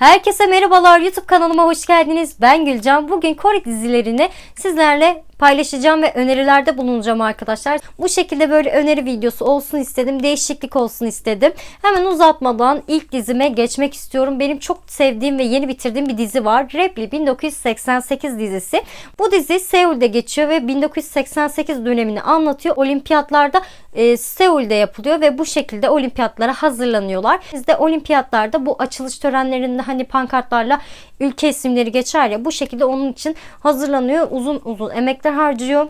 Herkese merhabalar YouTube kanalıma hoş geldiniz. Ben Gülcan. Bugün Kore dizilerini sizlerle paylaşacağım ve önerilerde bulunacağım arkadaşlar. Bu şekilde böyle öneri videosu olsun istedim. Değişiklik olsun istedim. Hemen uzatmadan ilk dizime geçmek istiyorum. Benim çok sevdiğim ve yeni bitirdiğim bir dizi var. Repli 1988 dizisi. Bu dizi Seul'de geçiyor ve 1988 dönemini anlatıyor. Olimpiyatlarda e, Seul'de yapılıyor ve bu şekilde olimpiyatlara hazırlanıyorlar. Biz de olimpiyatlarda bu açılış törenlerinde hani pankartlarla ülke isimleri geçer ya bu şekilde onun için hazırlanıyor. Uzun uzun emekler harcıyor.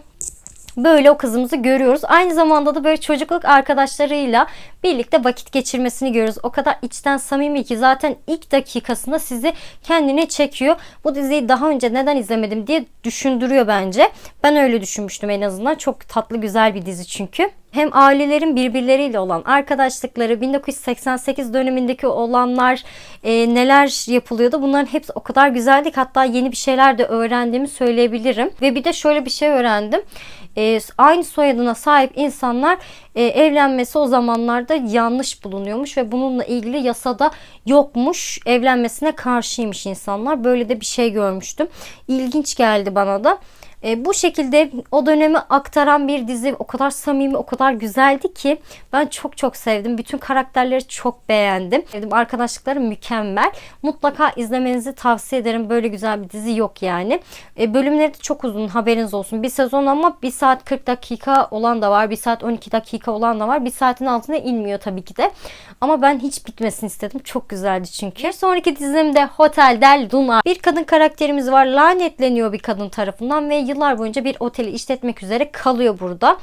Böyle o kızımızı görüyoruz. Aynı zamanda da böyle çocukluk arkadaşlarıyla birlikte vakit geçirmesini görüyoruz. O kadar içten samimi ki zaten ilk dakikasında sizi kendine çekiyor. Bu diziyi daha önce neden izlemedim diye düşündürüyor bence. Ben öyle düşünmüştüm en azından. Çok tatlı güzel bir dizi çünkü. Hem ailelerin birbirleriyle olan arkadaşlıkları, 1988 dönemindeki olanlar e, neler yapılıyordu bunların hepsi o kadar güzeldi ki hatta yeni bir şeyler de öğrendiğimi söyleyebilirim. Ve bir de şöyle bir şey öğrendim. E, aynı soyadına sahip insanlar e, evlenmesi o zamanlarda yanlış bulunuyormuş ve bununla ilgili yasada yokmuş. Evlenmesine karşıymış insanlar. Böyle de bir şey görmüştüm. İlginç geldi bana da. E, bu şekilde o dönemi aktaran bir dizi o kadar samimi o kadar güzeldi ki ben çok çok sevdim. Bütün karakterleri çok beğendim. Dedim arkadaşlıkları mükemmel. Mutlaka izlemenizi tavsiye ederim. Böyle güzel bir dizi yok yani. E, bölümleri de çok uzun haberiniz olsun. Bir sezon ama 1 saat 40 dakika olan da var. 1 saat 12 dakika olan da var. 1 saatin altına inmiyor tabii ki de. Ama ben hiç bitmesini istedim. Çok güzeldi çünkü. Bir sonraki dizimde Hotel Del Luna. Bir kadın karakterimiz var. Lanetleniyor bir kadın tarafından ve yıllar boyunca bir oteli işletmek üzere kalıyor burada.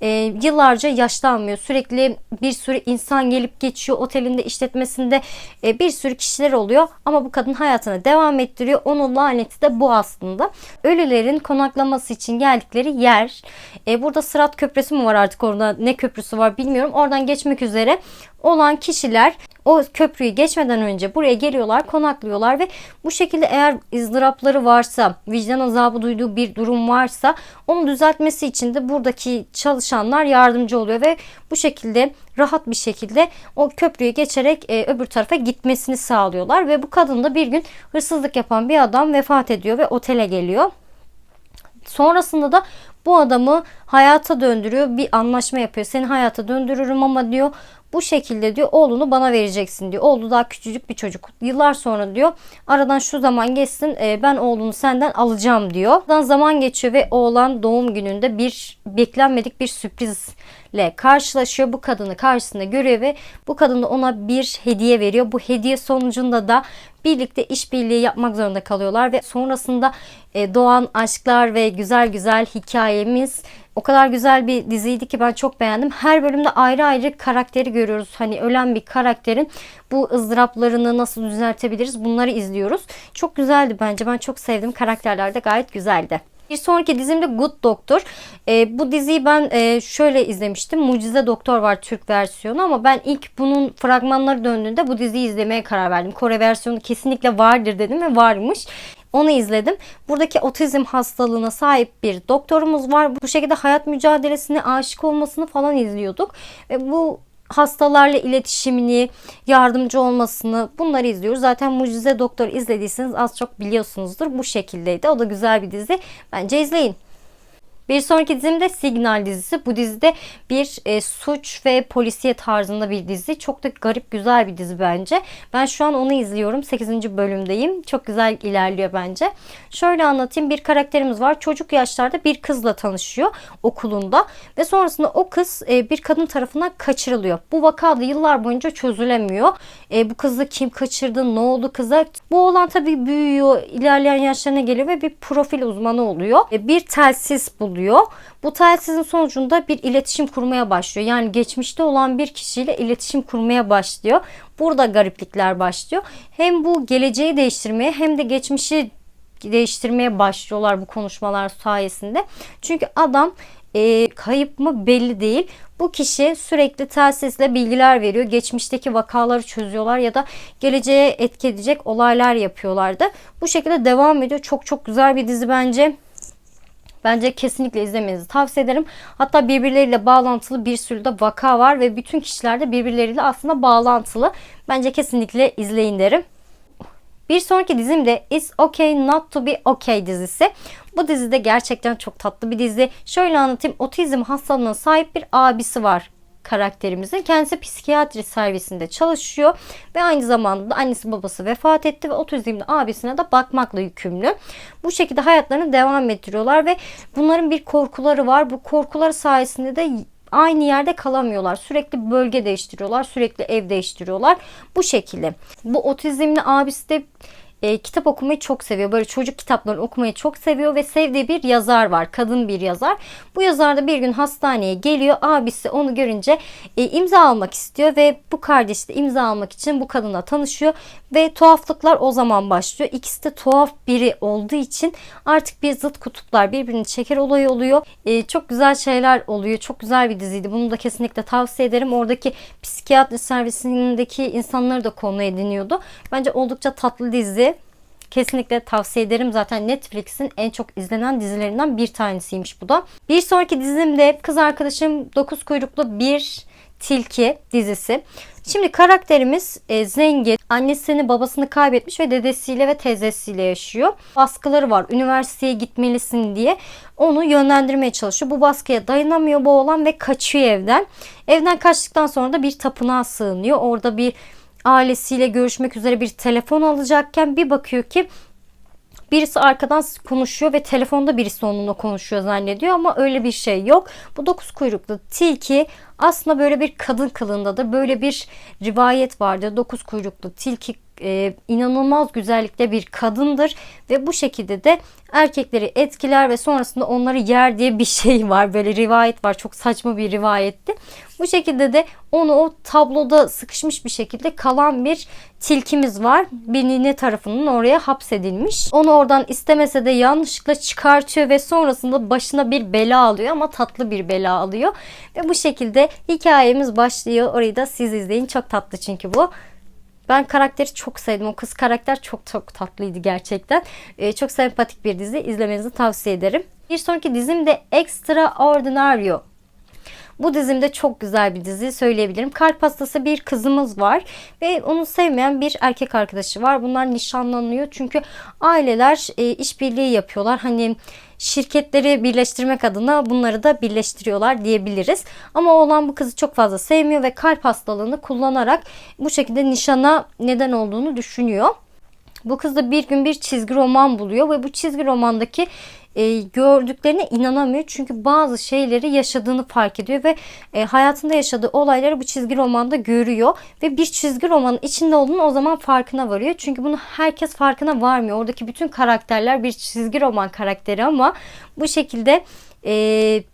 E, yıllarca yaşlanmıyor. Sürekli bir sürü insan gelip geçiyor. Otelinde işletmesinde e, bir sürü kişiler oluyor. Ama bu kadın hayatına devam ettiriyor. Onun laneti de bu aslında. Ölülerin konaklaması için geldikleri yer. E, burada Sırat Köprüsü mü var artık orada ne köprüsü var bilmiyorum. Oradan geçmek üzere olan kişiler o köprüyü geçmeden önce buraya geliyorlar, konaklıyorlar ve bu şekilde eğer ızdırapları varsa, vicdan azabı duyduğu bir durum varsa onu düzeltmesi için de buradaki çalışanlar yardımcı oluyor ve bu şekilde rahat bir şekilde o köprüyü geçerek e, öbür tarafa gitmesini sağlıyorlar ve bu kadın da bir gün hırsızlık yapan bir adam vefat ediyor ve otele geliyor. Sonrasında da bu adamı hayata döndürüyor. Bir anlaşma yapıyor. Seni hayata döndürürüm ama diyor bu şekilde diyor oğlunu bana vereceksin diyor. Oğlu daha küçücük bir çocuk. Yıllar sonra diyor aradan şu zaman geçsin e, ben oğlunu senden alacağım diyor. Aradan zaman geçiyor ve oğlan doğum gününde bir beklenmedik bir sürprizle karşılaşıyor. Bu kadını karşısında görüyor ve bu kadın da ona bir hediye veriyor. Bu hediye sonucunda da birlikte işbirliği yapmak zorunda kalıyorlar ve sonrasında e, doğan aşklar ve güzel güzel hikayemiz o kadar güzel bir diziydi ki ben çok beğendim. Her bölümde ayrı ayrı karakteri görüyoruz. Hani ölen bir karakterin bu ızdıraplarını nasıl düzeltebiliriz bunları izliyoruz. Çok güzeldi bence. Ben çok sevdim. Karakterler de gayet güzeldi. Bir sonraki dizimde Good Doctor. E, bu diziyi ben e, şöyle izlemiştim. Mucize Doktor var Türk versiyonu ama ben ilk bunun fragmanları döndüğünde bu diziyi izlemeye karar verdim. Kore versiyonu kesinlikle vardır dedim ve varmış. Onu izledim. Buradaki otizm hastalığına sahip bir doktorumuz var. Bu şekilde hayat mücadelesine aşık olmasını falan izliyorduk. Ve bu hastalarla iletişimini, yardımcı olmasını bunları izliyoruz. Zaten Mucize Doktor izlediyseniz az çok biliyorsunuzdur. Bu şekildeydi. O da güzel bir dizi. Bence izleyin. Bir sonraki dizim de Signal dizisi. Bu dizide bir e, suç ve polisiye tarzında bir dizi. Çok da garip güzel bir dizi bence. Ben şu an onu izliyorum. 8. bölümdeyim. Çok güzel ilerliyor bence. Şöyle anlatayım. Bir karakterimiz var. Çocuk yaşlarda bir kızla tanışıyor okulunda. Ve sonrasında o kız e, bir kadın tarafından kaçırılıyor. Bu vaka da yıllar boyunca çözülemiyor. E, bu kızı kim kaçırdı? Ne oldu kıza? Bu olan tabii büyüyor. ilerleyen yaşlarına geliyor ve bir profil uzmanı oluyor. E, bir telsiz buluyor oluyor. Bu telsizin sonucunda bir iletişim kurmaya başlıyor. Yani geçmişte olan bir kişiyle iletişim kurmaya başlıyor. Burada gariplikler başlıyor. Hem bu geleceği değiştirmeye hem de geçmişi değiştirmeye başlıyorlar bu konuşmalar sayesinde. Çünkü adam e, kayıp mı belli değil. Bu kişi sürekli telsizle bilgiler veriyor. Geçmişteki vakaları çözüyorlar ya da geleceğe etki edecek olaylar yapıyorlardı. Bu şekilde devam ediyor. Çok çok güzel bir dizi bence. Bence kesinlikle izlemenizi tavsiye ederim. Hatta birbirleriyle bağlantılı bir sürü de vaka var ve bütün kişiler de birbirleriyle aslında bağlantılı. Bence kesinlikle izleyin derim. Bir sonraki dizim de It's Okay Not To Be Okay dizisi. Bu dizide gerçekten çok tatlı bir dizi. Şöyle anlatayım. Otizm hastalığına sahip bir abisi var karakterimizin. Kendisi psikiyatri servisinde çalışıyor ve aynı zamanda da annesi babası vefat etti ve otizmli abisine de bakmakla yükümlü. Bu şekilde hayatlarını devam ettiriyorlar ve bunların bir korkuları var. Bu korkuları sayesinde de aynı yerde kalamıyorlar. Sürekli bölge değiştiriyorlar, sürekli ev değiştiriyorlar. Bu şekilde. Bu otizmli abisi de e, kitap okumayı çok seviyor. Böyle çocuk kitaplarını okumayı çok seviyor ve sevdiği bir yazar var. Kadın bir yazar. Bu yazar da bir gün hastaneye geliyor. Abisi onu görünce e, imza almak istiyor ve bu kardeş de imza almak için bu kadınla tanışıyor ve tuhaflıklar o zaman başlıyor. İkisi de tuhaf biri olduğu için artık bir zıt kutuplar birbirini çeker olayı oluyor. E, çok güzel şeyler oluyor. Çok güzel bir diziydi. Bunu da kesinlikle tavsiye ederim. Oradaki psikiyatri servisindeki insanları da konu ediniyordu. Bence oldukça tatlı dizi. Kesinlikle tavsiye ederim. Zaten Netflix'in en çok izlenen dizilerinden bir tanesiymiş bu da. Bir sonraki dizim de kız arkadaşım 9 kuyruklu bir tilki dizisi. Şimdi karakterimiz e, zengin. Annesini babasını kaybetmiş ve dedesiyle ve teyzesiyle yaşıyor. Baskıları var. Üniversiteye gitmelisin diye onu yönlendirmeye çalışıyor. Bu baskıya dayanamıyor bu oğlan ve kaçıyor evden. Evden kaçtıktan sonra da bir tapınağa sığınıyor. Orada bir ailesiyle görüşmek üzere bir telefon alacakken bir bakıyor ki birisi arkadan konuşuyor ve telefonda birisi onunla konuşuyor zannediyor ama öyle bir şey yok. Bu dokuz kuyruklu tilki aslında böyle bir kadın kılığındadır. Böyle bir rivayet vardır. Dokuz kuyruklu tilki e, inanılmaz güzellikte bir kadındır ve bu şekilde de erkekleri etkiler ve sonrasında onları yer diye bir şey var. Böyle rivayet var. Çok saçma bir rivayetti. Bu şekilde de onu o tabloda sıkışmış bir şekilde kalan bir tilkimiz var. Bir nine tarafından oraya hapsedilmiş. Onu oradan istemese de yanlışlıkla çıkartıyor ve sonrasında başına bir bela alıyor ama tatlı bir bela alıyor. Ve bu şekilde hikayemiz başlıyor. Orayı da siz izleyin. Çok tatlı çünkü bu. Ben karakteri çok sevdim. O kız karakter çok çok tatlıydı gerçekten. Ee, çok sempatik bir dizi. İzlemenizi tavsiye ederim. Bir sonraki dizim de Extraordinario. Bu dizimde çok güzel bir dizi söyleyebilirim. Kalp hastası bir kızımız var ve onu sevmeyen bir erkek arkadaşı var. Bunlar nişanlanıyor çünkü aileler e, işbirliği yapıyorlar. Hani şirketleri birleştirmek adına bunları da birleştiriyorlar diyebiliriz. Ama oğlan bu kızı çok fazla sevmiyor ve kalp hastalığını kullanarak bu şekilde nişana neden olduğunu düşünüyor. Bu kız da bir gün bir çizgi roman buluyor ve bu çizgi romandaki e, gördüklerine inanamıyor. Çünkü bazı şeyleri yaşadığını fark ediyor ve e, hayatında yaşadığı olayları bu çizgi romanda görüyor. Ve bir çizgi romanın içinde olduğunu o zaman farkına varıyor. Çünkü bunu herkes farkına varmıyor. Oradaki bütün karakterler bir çizgi roman karakteri ama bu şekilde e,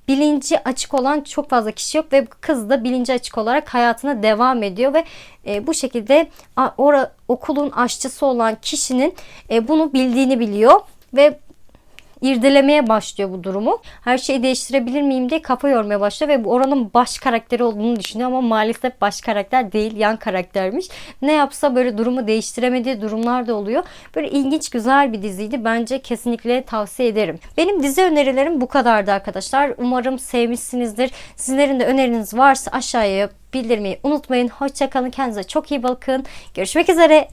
bilinci açık olan çok fazla kişi yok ve kız da bilinci açık olarak hayatına devam ediyor ve e, bu şekilde a, ora, okulun aşçısı olan kişinin e, bunu bildiğini biliyor ve irdelemeye başlıyor bu durumu. Her şeyi değiştirebilir miyim diye kafa yormaya başlıyor ve bu oranın baş karakteri olduğunu düşünüyor ama maalesef baş karakter değil yan karaktermiş. Ne yapsa böyle durumu değiştiremediği durumlar da oluyor. Böyle ilginç güzel bir diziydi. Bence kesinlikle tavsiye ederim. Benim dizi önerilerim bu kadardı arkadaşlar. Umarım sevmişsinizdir. Sizlerin de öneriniz varsa aşağıya bildirmeyi unutmayın. Hoşçakalın. Kendinize çok iyi bakın. Görüşmek üzere.